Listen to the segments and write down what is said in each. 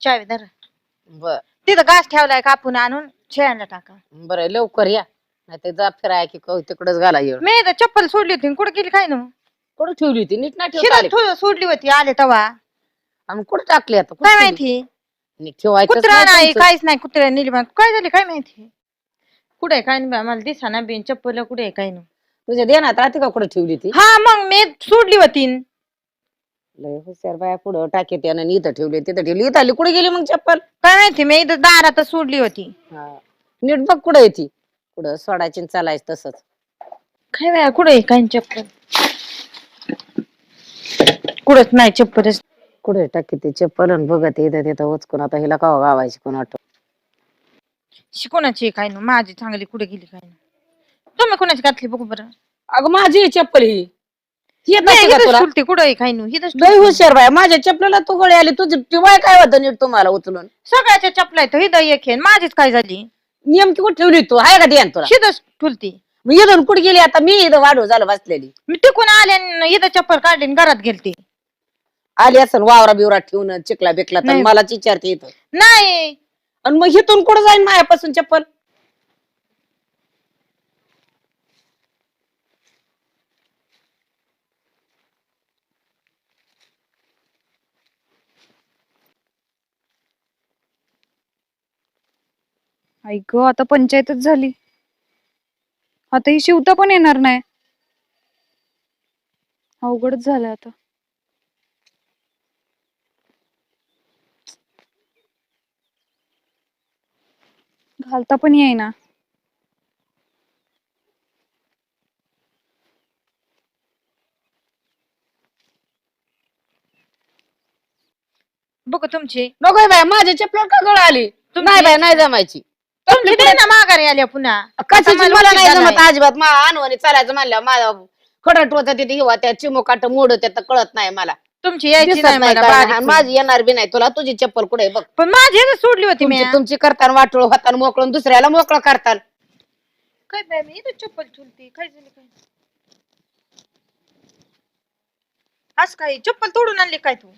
चावी धर. बर. तिथं घास ठेवलाय कापून आणून शेळ्यांना टाका. बरं लवकर या. नाही ते जा फिराय की तिकडच घाला येळ मी इथं चप्पल सोडली होती कुठं गेली काय ना कुठं ठेवली होती? नीट नाही शिरा सोडली होती आले तवा. आणि कुठं टाकली आता? कुठं काय ठेवली? माहिती? नीट ठेवायचंच कुत्रा नाही नाही तुमचं. काहीच नाही कुत्र्या नेली बा. काय झाले काय माहिती? कुठे आहे काय नाही बा, मला दिसा ना बिन चप्पल कुठे आहे काय नाही. तुझ्या देण्यात राहते का कुठं ठेवली ती? हा मग मी सोडली होती. लय हुशार बाया पुढं टाके त्यानं इथं ठेवली तिथं ठेवली. इथं आली कुठे गेली मग चप्पल? काय माहिती मी इथं दारातच सोडली होती. हा. नीट बघ कुठं येते कुठं सोडायची आणि चालायचं तसंच. काय बाया कुठे आहे काय चप्पल? कुठंच नाही चप्पलच. कुठे टाकी ते चप्पल आणि बघत इथं तिथं उचकून. आता हिला कावा गावायची कोण वाटत? शिकवण्याची काय ना? माझी चांगली कुठे गेली काय ना? तुम्ही कोणाची घातली बघू बरं? अगं माझी चप्पल ही. येत नाही, का तुला. कुठं लय ठुलती. हुशार बाय माझ्या चपलेला तू गळी आली तुझी ती बाय काय होतं नीट तुम्हाला उचलून? सगळ्याच्या चपला आहेत इथं एक आहे माझीच काय झाली? नेमकी कुठे ठेवली तू? आहे का ध्यान तुला? शिदच ठुलती. मी इथून कुठे गेली? आता मी इथं वाढू झालं बसलेली. मी टिकून आले इथं चप्पल काढली घरात गेलती. आली असं वावरा बिवरा ठेवून चिकला बिकला तर नाही. मलाच विचारते इथं. नाही. आणि मग इथून कुठं जाईन मायापासून चप्पल? ऐक आता पंचायतच झाली. आता ही शिवता पण येणार नाही. अवघडच झालं आता. घालता पण येईना. बघ तुमची. नको बाय माझ्या चपलावर का गळ आली? नाही बाय नाही जमायची. ना माघारी आल्या पुन्हा. कशाची आता मला उशीर नाही झालाय. जमत अजिबात. मा अनवानी चालायचं म्हणलं माझा खडट होत तिथे हिवा त्या चिमोकाट मोड त्यात कळत नाही मला. तुमची यायची दिसत नाही नाही मला काय नाही. बारीक आणि माझी येणार बी नाही. तुला तुझी चप्पल कुठे आहे बघ. पण माझी सोडली होती मी तुमची तुमची करताना वाटोळ होताना मोकळून दुसऱ्याला मोकळं करताल काय मी इथं चप्पल ठुलती काय झालं काय? आज काय? चप्पल तोडून आणली काय तू?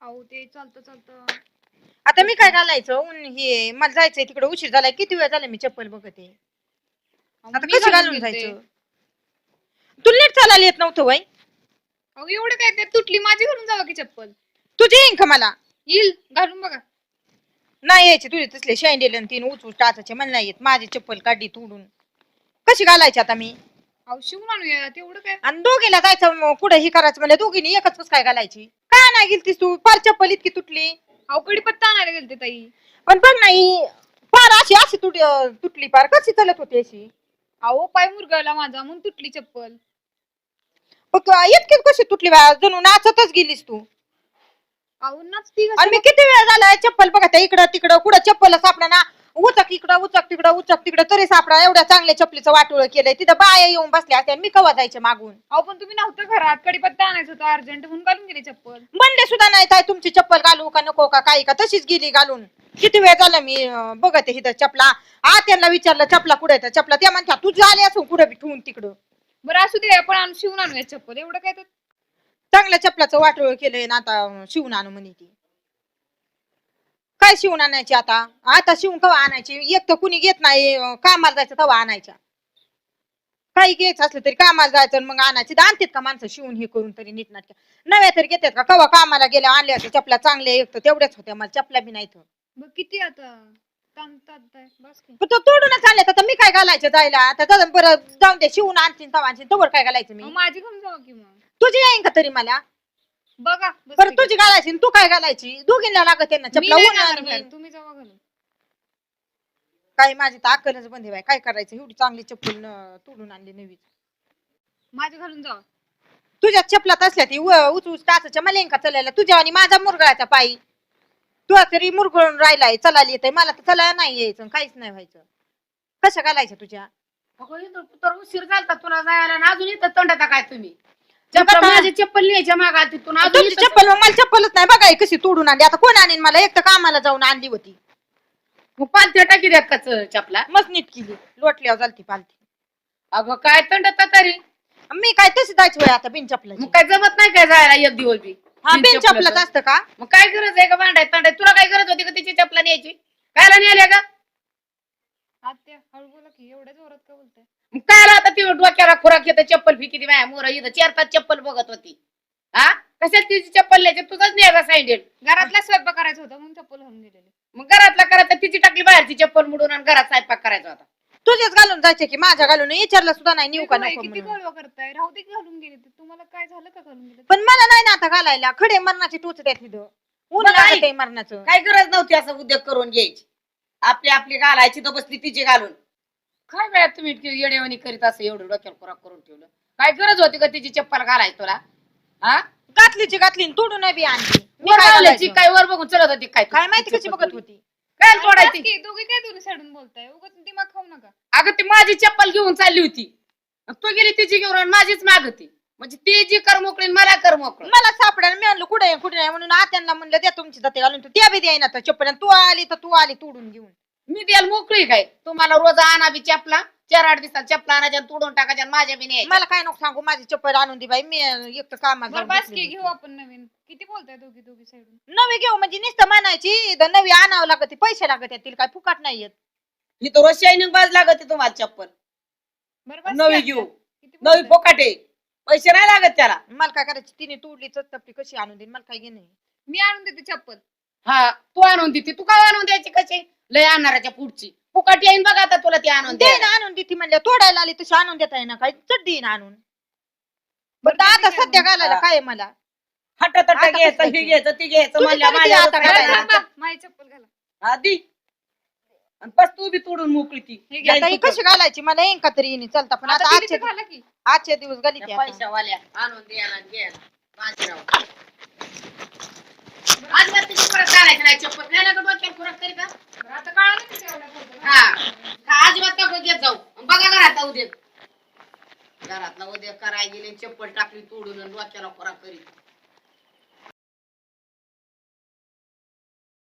अहो ते चालतं चालतं. आता मी काय घालायचं? ऊन हे मला जायचंय तिकडे. उशीर झालाय. किती वेळ झाला मी चप्पल बघते आता कशी घालून जायचं? तुला नीट चालायला येत नव्हतं वय? अहो एवढं काय ते तुटली माझी घालून जावा की चप्पल? तुझी येईन का मला? येईल. घालून बघा. नाही यायचे तुझे तसले शेंडेल आणि तीन उचू टाचाचे. मला नाही येत. माझी चप्पल काढली तोडून. कशी घालायची आता मी? अहो शिवून आणूया तेवढं काय? आणि दोघीला जायचं मग पुढे ही करायचं? म्हणजे दोघींनी एकच काय घालायची? काय नाही गेलतीस तू? फार चप्पल इतकी तुटली. अहो कडीपत्ता आणायला गेलते ताई. पण बघ नाही फार अशी अशी तुट तुटली फार. कशी चालत होती अशी? अहो पाय मुरगाळला माझा म्हणून तुटली चप्पल. मग इतकी कशी तुटली बा? जणू नाचतच गेलीस तू. अहो नाचती आणि मी किती वेळ झाला चप्पल बघा त्या इकडं तिकडं कुठं चप्पल सापडा ना? उचक इकडं उचक तिकडं उचक तिकडं. तरी सापडा एवढ्या चांगल्या चप्पलीचं वाटोळ केलंय. तिथं बाया येऊन बसल्या असत्या. मी कवा जायचे मागून? अहो पण तुम्ही नव्हतं घरात. कडीपत्ता आणायचं होतं अर्जंट. म्हणून घालून गेली चप्पल. म्हणले सुद्धा नाही काय तुमची चप्पल घालू का नको का काही का? तशीच गेली घालून. किती वेळ झाला मी अं, बघते हिथं चपला. आ त्यांना विचारलं चपला कुठे तर चपला त्या म्हणत्या तू झाले असून कुठे बी ठेवून तिकडं? बरं असू दे आपण आणून शिवून आणूया चप्पल. एवढं काय तर? चांगल्या चपलाचं वाटोळ केलंय ना आता अं, शिवून आणू म्हणे ती. काय शिवून आणायची आता? आता शिवून कवा आणायची? एक तर कुणी घेत नाही कामाला जायचं तेव्हा आणायच्या. काही घ्यायचं असलं तरी कामाला जायचं आणि मग आणायची. तर आणतात का माणसं शिवून हे करून तरी नीटनाटक्या नव्या तरी घेतात का? कवा कामाला गेल्या आणल्या होत्या चपला चांगल्या एक तर तेवढ्याच होत्या. मला चपला बी नाही बघ किती आता? ताण ताण बस की. पण तो तोडूनच आणल्यात आता मी काय घालायचं जायला? आता जाऊन बरं जाऊन दे शिवून आणतील तवा आणतील तवर काय घालायचं मी? माझी घालून जावा की मग. तुझी येईन का तरी मला? बघा बस बरं. तुझी घालायची आणि तू काय घालायची? दोघींना लागत आहे ना मी चपला नाही ऊन जाणार आणि बाहेर, मी. तुम्ही जावा घालून. काय माझी तर अक्कलच बंद आहे काय करायचं? एवढी चांगली चप्पल न- तोडून आणली नवी माझी घालून जावा. तुझ्या चपलात असल्या ती उच उच टाचाच्या मलेंका चालायला तुझ्या आणि माझा मुरगळाचा पायी. तुला तरी मुरगळून राहिलाय चलायला येतंय मला तर चलायला नाही यायचं काहीच नाही व्हायचं. कशा घालायच्या तुझ्या? अगं, इथं तर उशीर झालता तुला जायला आणि अजून इथं तंडता काय तुम्ही. माझी चप्पल न्यायच्या मागा तिथून. अजून तुमची इथं- चप्पल मग मला चप्पलच नाही बघा ही कशी तोडून आणली. आता कोण आणीन मला? एक तर कामाला जाऊन आणली होती. मग पालथ्या टाकी द्यात का च- चपला? मस्त नीट केली. लोटल्यावर झालती पालती अगं काय तंडता तरी? मी काय तशी जायची वय आता बिन चपलाची. मग काय जमत नाही काय जायला एक दिवस बी? हा बिन चपलाचं. असतं का? मग काय गरज आहे का भांडायत भांडायत तुला काय गरज होती का तिची चपला न्यायची? कायला नेल्या का आत्या हळू बोला की एवढ्या जोरात का बोलताय मग कायला आता ती डोक्याला खुराक येतं चप्पल फिकी ती माझ्या मोर इथं चार तास चप्पल बघत होती. हा कशाला तिची चप्पल न्यायची? तुझाच न्यायचा सँडल घरातला स्वयंपाक करायचा होता म्हणून चप्पल घालून गेलेले मग घरातला करायचं तिची टाकली बाहेरची चप्पल मुडून आणि घरात स्वयंपाक करायचा होता. तुझेच घालून जायचे की माझ्या घालून? विचारलं सुद्धा नाही नेऊ का नको किती म्हणून. गळवा करताय? राहू दे की घालून गेले ते. तुम्हाला काय झालं का घालून गेले पण मला नाही ना आता घालायला. खडे मरणाची टोच द्या तिथं ऊन लागत आहे मरणाचं. काय गरज नव्हती असं उद्योग करून घ्यायची. आपली आपली घालायची तर बसली तिची घालून. काय वेळा तुम्ही इतकी येडेवणी करीत असं एवढं डोक्याला खुराक करून ठेवलं? काय गरज होती का तिची चप्पल घालायची तुला? हा? घातलीची घातली तोडून बी आणली. मी वर काय घालायची घालायचं? काय वर बघून चलत होती काय काय माहिती कशी चप्पल बघत. होती. काय तोडायची? की दोघी काय दोन्ही साईडून बोलताय? उगाच दिमाग खाऊ नका. अगं ती माझी चप्पल घेऊन चालली होती. तू गेली तिची घेऊन आणि माझीच मागती म्हणजे ती जी कर मोकळी आणि मला कर मोकळ. मला सापडायला मी आणलं कुठे कुठे नाही म्हणून आत्यांना म्हणलं द्या तुमची जाते घालून तू त्या बी द्यायना तर चप्पल आणि तू आली तर तू आली तोडून घेऊन. मी द्यायला मोकळी काय? तुम्हाला रोज आणा बी चपला चार आठ दिवसात चपला आणायच्या आणि तोडून टाकायच्या आणि माझ्या बी न्यायच्या. मला काय नको सांगू माझी चप्पल आणून दे बाई मी एक तर कामात बरं जाऊन बस बसली की होती. घेऊ आपण नवीन. किती बोलताय दोघी दोघी साईडून? नवी घेऊ म्हणजे नुसतं म्हणायची नवी आणावं लागत पैसे लागत आहेत, तिला काय फुकाट नाही येत. ही तर रोज शायनिंग बाज लागते तुम्हाला चप्पल. बरं बस नवी की घेऊ. नवी? फोकाटे पैसे नाही लागत त्याला. मला काय करायची? तिने तोडली चपली कशी आणून देईन? मला काय घेणं? मी आणून देते चप्पल. हा तू आणून देते. तू का आणून द्यायची कशी? लय आणणाऱ्याच्या पुढची. फुकाट येईन बघा आता तुला ती आणून दे द्या ना आणून देते म्हणल्या. तोडायला आली तशी आणून देता येईना काय? चट देईन आणून. बरं, आता सध्या. घालायला. काय आहे मला? हट तट आता घ्यायचं हे घ्यायचं ते घ्यायचं तुझी म्हणल्या तरी माझ्या ती आता डोक्याला घालायला. ताण. थांबा, माझी चप्पल घाला. आधी आणि बस तू बी तोडून मोकळी ती. आता ही कशी घालायची? मला येईन का तरी येईन चालता पण आता आता दिली आजचे तर घाला की. आजचे दिवस घाली त्या. पैशावाल्या. आणून द्यायला आणि घ्यायला बाजीराव. अजिबात तिची परत काढायची नाही चप्पल नाही लागत डोक्याला खुराक करीत हा? बरं, आता कळालं की तेवढ्या बोलताय. अजिबात नको घेत जाऊ. बघा घरात उद्या घरातला उद्या करायला गेले चप्पल टाकली तोडून आणि डोक्याला खुराक करीत.